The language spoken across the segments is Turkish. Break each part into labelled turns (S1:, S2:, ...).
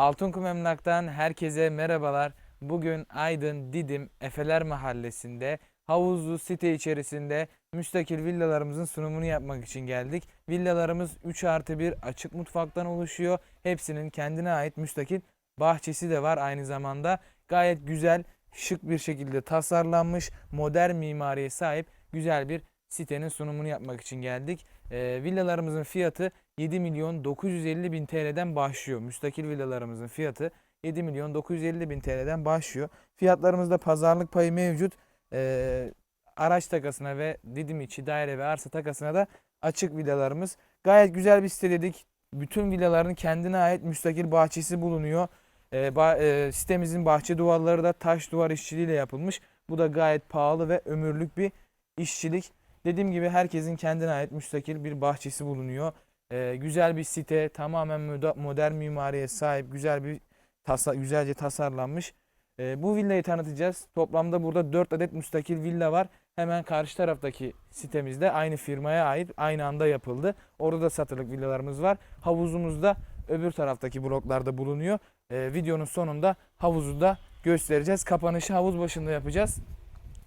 S1: Altınkum Emlak'tan herkese merhabalar. Bugün Aydın Didim Efeler Mahallesi'nde havuzlu site içerisinde müstakil villalarımızın sunumunu yapmak için geldik. Villalarımız 3 artı 1 açık mutfaktan oluşuyor. Hepsinin kendine ait müstakil bahçesi de var aynı zamanda. Gayet güzel, şık bir şekilde tasarlanmış, modern mimariye sahip güzel bir sitenin sunumunu yapmak için geldik. Ee, villalarımızın fiyatı 7 milyon 950 bin TL'den başlıyor. Müstakil villalarımızın fiyatı 7 milyon 950 bin TL'den başlıyor. Fiyatlarımızda pazarlık payı mevcut. Ee, araç takasına ve Didim içi daire ve arsa takasına da açık villalarımız. Gayet güzel bir site dedik. Bütün villaların kendine ait müstakil bahçesi bulunuyor. Ee, ba- e, sitemizin bahçe duvarları da taş duvar işçiliğiyle yapılmış. Bu da gayet pahalı ve ömürlük bir işçilik. Dediğim gibi herkesin kendine ait müstakil bir bahçesi bulunuyor. Ee, güzel bir site, tamamen modern mimariye sahip, güzel bir tasa güzelce tasarlanmış. Ee, bu villayı tanıtacağız. Toplamda burada 4 adet müstakil villa var. Hemen karşı taraftaki sitemizde aynı firmaya ait aynı anda yapıldı. Orada da satılık villalarımız var. Havuzumuz da öbür taraftaki bloklarda bulunuyor. Ee, videonun sonunda havuzu da göstereceğiz. Kapanışı havuz başında yapacağız.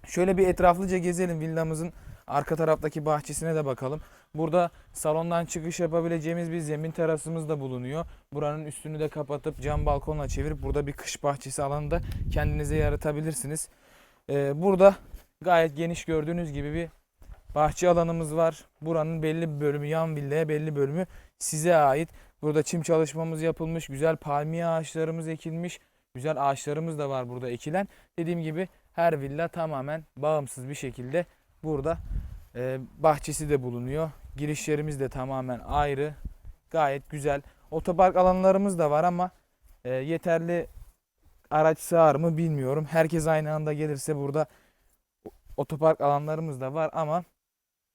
S1: Şöyle bir etraflıca gezelim villamızın arka taraftaki bahçesine de bakalım. Burada salondan çıkış yapabileceğimiz bir zemin terasımız da bulunuyor. Buranın üstünü de kapatıp cam balkonla çevirip burada bir kış bahçesi alanı da kendinize yaratabilirsiniz. Ee, burada gayet geniş gördüğünüz gibi bir bahçe alanımız var. Buranın belli bir bölümü yan villaya belli bölümü size ait. Burada çim çalışmamız yapılmış. Güzel palmiye ağaçlarımız ekilmiş. Güzel ağaçlarımız da var burada ekilen. Dediğim gibi her villa tamamen bağımsız bir şekilde burada e, bahçesi de bulunuyor. Girişlerimiz de tamamen ayrı. Gayet güzel. Otopark alanlarımız da var ama e, yeterli araç sığar mı bilmiyorum. Herkes aynı anda gelirse burada otopark alanlarımız da var ama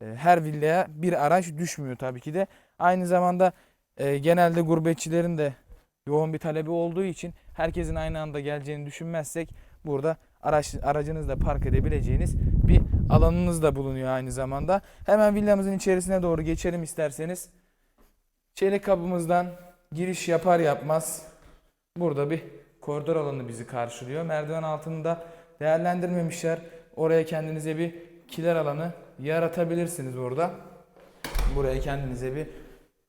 S1: e, her villaya bir araç düşmüyor tabii ki de. Aynı zamanda e, genelde gurbetçilerin de yoğun bir talebi olduğu için herkesin aynı anda geleceğini düşünmezsek burada araç aracınızla park edebileceğiniz bir alanınız da bulunuyor aynı zamanda. Hemen villamızın içerisine doğru geçelim isterseniz. Çelik kapımızdan giriş yapar yapmaz burada bir koridor alanı bizi karşılıyor. Merdiven altında değerlendirmemişler. Oraya kendinize bir kiler alanı yaratabilirsiniz orada. Buraya kendinize bir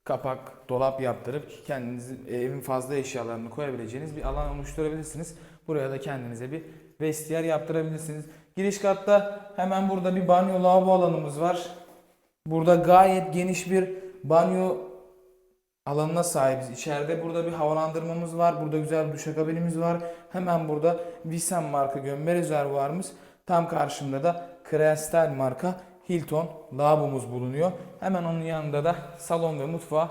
S1: kapak, dolap yaptırıp kendinizin evin fazla eşyalarını koyabileceğiniz bir alan oluşturabilirsiniz. Buraya da kendinize bir vestiyer yaptırabilirsiniz. Giriş katta hemen burada bir banyo lavabo alanımız var. Burada gayet geniş bir banyo alanına sahibiz. İçeride burada bir havalandırmamız var. Burada güzel bir duşakabinimiz var. Hemen burada Visan marka gömme rezervuarımız. Tam karşımda da Crestal marka Hilton lavabomuz bulunuyor. Hemen onun yanında da salon ve mutfağa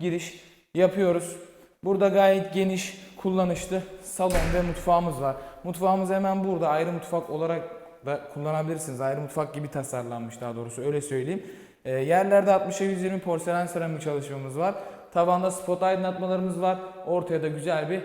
S1: giriş yapıyoruz. Burada gayet geniş, kullanışlı salon ve mutfağımız var. Mutfağımız hemen burada. Ayrı mutfak olarak da kullanabilirsiniz. Ayrı mutfak gibi tasarlanmış daha doğrusu öyle söyleyeyim. Ee, yerlerde 60'a 120 porselen seramik çalışmamız var. Tavanda spot aydınlatmalarımız var. Ortaya da güzel bir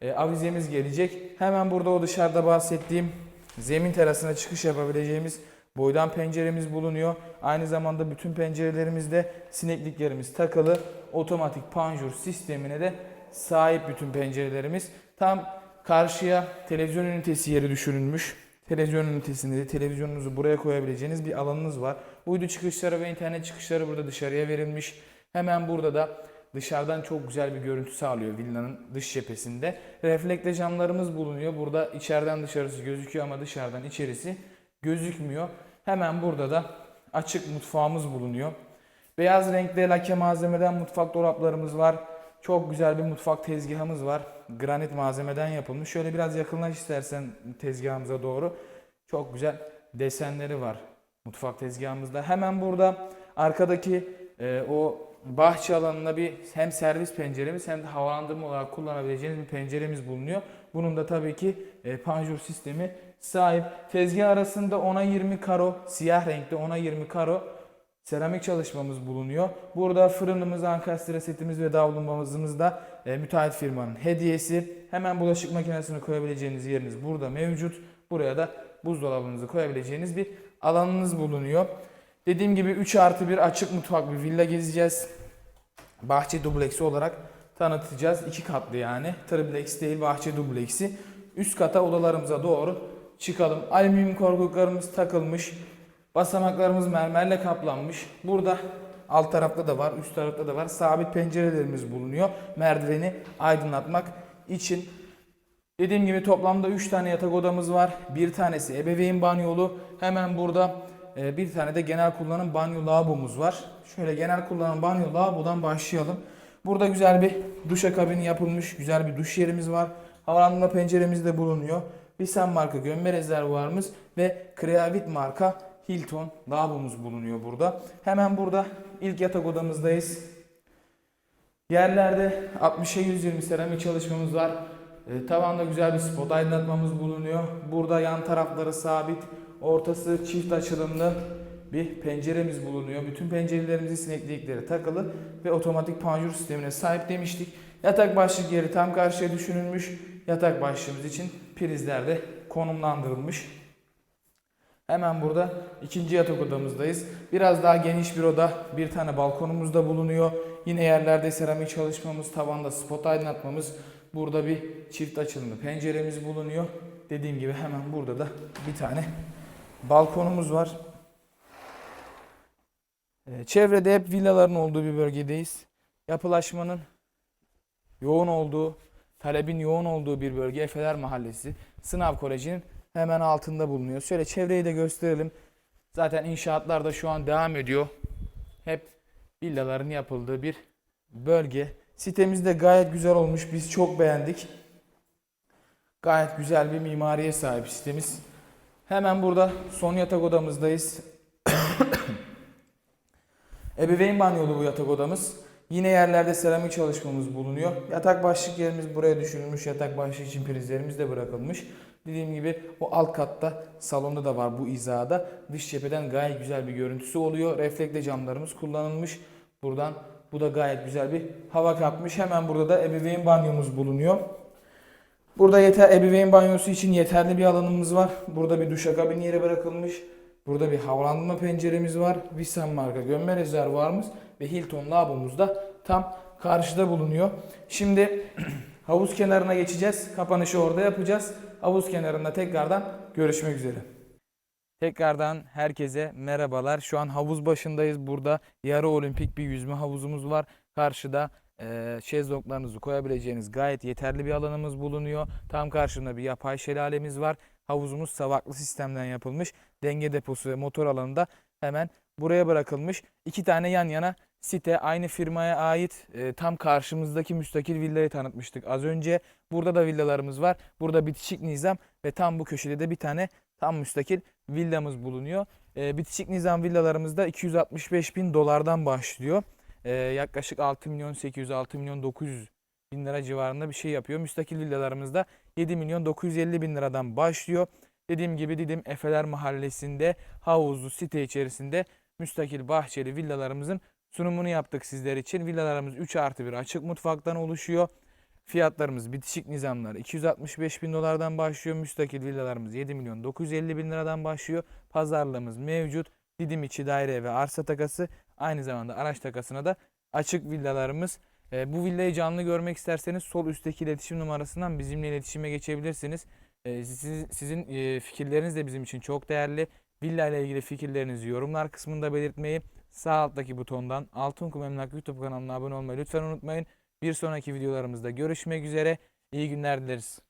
S1: e, avizemiz gelecek. Hemen burada o dışarıda bahsettiğim zemin terasına çıkış yapabileceğimiz boydan penceremiz bulunuyor. Aynı zamanda bütün pencerelerimizde sinekliklerimiz takılı. Otomatik panjur sistemine de sahip bütün pencerelerimiz. Tam karşıya televizyon ünitesi yeri düşünülmüş. Televizyon ünitesinde de televizyonunuzu buraya koyabileceğiniz bir alanınız var. Uydu çıkışları ve internet çıkışları burada dışarıya verilmiş. Hemen burada da dışarıdan çok güzel bir görüntü sağlıyor villanın dış cephesinde. Reflekte camlarımız bulunuyor. Burada içeriden dışarısı gözüküyor ama dışarıdan içerisi gözükmüyor. Hemen burada da açık mutfağımız bulunuyor. Beyaz renkli lake malzemeden mutfak dolaplarımız var. Çok güzel bir mutfak tezgahımız var. Granit malzemeden yapılmış. Şöyle biraz yakınlaş istersen tezgahımıza doğru. Çok güzel desenleri var mutfak tezgahımızda. Hemen burada arkadaki e, o bahçe alanına bir hem servis penceremiz hem de havalandırma olarak kullanabileceğiniz bir penceremiz bulunuyor. Bunun da tabii ki e, panjur sistemi sahip. Tezgah arasında 10'a 20 karo, siyah renkte 10'a 20 karo seramik çalışmamız bulunuyor. Burada fırınımız, ankastre setimiz ve davlumbamızımız da e, müteahhit firmanın hediyesi. Hemen bulaşık makinesini koyabileceğiniz yeriniz burada mevcut. Buraya da buzdolabınızı koyabileceğiniz bir alanınız bulunuyor. Dediğim gibi 3 artı 1 açık mutfak bir villa gezeceğiz. Bahçe dubleksi olarak tanıtacağız. İki katlı yani. Triplex değil bahçe dubleksi. Üst kata odalarımıza doğru çıkalım. Alüminyum korkuluklarımız takılmış. Basamaklarımız mermerle kaplanmış. Burada alt tarafta da var, üst tarafta da var. Sabit pencerelerimiz bulunuyor. Merdiveni aydınlatmak için. Dediğim gibi toplamda 3 tane yatak odamız var. Bir tanesi ebeveyn banyolu. Hemen burada e, bir tane de genel kullanım banyo lavabomuz var. Şöyle genel kullanım banyo lavabodan başlayalım. Burada güzel bir duşakabini yapılmış. Güzel bir duş yerimiz var. Havalandırma penceremiz de bulunuyor. Visan marka gömme rezervuarımız ve Creavit marka Hilton lavabomuz bulunuyor burada. Hemen burada ilk yatak odamızdayız. Yerlerde 60'a 120 seramik çalışmamız var. E, tavanda güzel bir spot aydınlatmamız bulunuyor. Burada yan tarafları sabit, ortası çift açılımlı bir penceremiz bulunuyor. Bütün pencerelerimizin sineklikleri takılı ve otomatik panjur sistemine sahip demiştik. Yatak başlık yeri tam karşıya düşünülmüş. Yatak başlığımız için prizler de konumlandırılmış. Hemen burada ikinci yatak odamızdayız. Biraz daha geniş bir oda. Bir tane balkonumuz da bulunuyor. Yine yerlerde seramik çalışmamız, tavanda spot aydınlatmamız. Burada bir çift açılımlı penceremiz bulunuyor. Dediğim gibi hemen burada da bir tane balkonumuz var. Ee, Çevrede hep villaların olduğu bir bölgedeyiz. Yapılaşmanın yoğun olduğu, talebin yoğun olduğu bir bölge Efeler Mahallesi. Sınav Koleji'nin hemen altında bulunuyor. Şöyle çevreyi de gösterelim. Zaten inşaatlar da şu an devam ediyor. Hep villaların yapıldığı bir bölge. Sitemiz de gayet güzel olmuş. Biz çok beğendik. Gayet güzel bir mimariye sahip sitemiz. Hemen burada son yatak odamızdayız. Ebeveyn banyolu bu yatak odamız. Yine yerlerde seramik çalışmamız bulunuyor. Yatak başlık yerimiz buraya düşünülmüş. Yatak başlığı için prizlerimiz de bırakılmış. Dediğim gibi o alt katta salonda da var bu izada. Dış cepheden gayet güzel bir görüntüsü oluyor. Reflekte camlarımız kullanılmış. Buradan bu da gayet güzel bir hava katmış. Hemen burada da ebeveyn banyomuz bulunuyor. Burada yeter ebeveyn banyosu için yeterli bir alanımız var. Burada bir duşakabin yeri bırakılmış. Burada bir havalandırma penceremiz var. Visan marka gömme rezervuarımız ve Hilton lavabomuz da tam karşıda bulunuyor. Şimdi havuz kenarına geçeceğiz. Kapanışı orada yapacağız. Havuz kenarında tekrardan görüşmek üzere. Tekrardan herkese merhabalar. Şu an havuz başındayız. Burada yarı olimpik bir yüzme havuzumuz var. Karşıda eee şezlonglarınızı koyabileceğiniz gayet yeterli bir alanımız bulunuyor. Tam karşında bir yapay şelalemiz var. Havuzumuz savaklı sistemden yapılmış. Denge deposu ve motor alanı da hemen buraya bırakılmış. İki tane yan yana site aynı firmaya ait e, tam karşımızdaki müstakil villayı tanıtmıştık az önce. Burada da villalarımız var. Burada bitişik nizam ve tam bu köşede de bir tane tam müstakil villamız bulunuyor. E, bitişik nizam villalarımızda 265 bin dolardan başlıyor. E, yaklaşık 6 milyon 800 6 milyon 900 bin lira civarında bir şey yapıyor. Müstakil villalarımızda 7 milyon 950 bin liradan başlıyor. Dediğim gibi Didim Efeler Mahallesi'nde havuzlu site içerisinde müstakil bahçeli villalarımızın sunumunu yaptık sizler için. Villalarımız 3 artı 1 açık mutfaktan oluşuyor. Fiyatlarımız bitişik nizamlar 265 bin dolardan başlıyor. Müstakil villalarımız 7 milyon 950 bin liradan başlıyor. Pazarlığımız mevcut. Didim içi daire ve arsa takası aynı zamanda araç takasına da açık villalarımız. E, bu villayı canlı görmek isterseniz sol üstteki iletişim numarasından bizimle iletişime geçebilirsiniz. E, siz- sizin e, fikirleriniz de bizim için çok değerli. Villa ile ilgili fikirlerinizi yorumlar kısmında belirtmeyi, sağ alttaki butondan Altınkum Emlak YouTube kanalına abone olmayı lütfen unutmayın. Bir sonraki videolarımızda görüşmek üzere. İyi günler dileriz.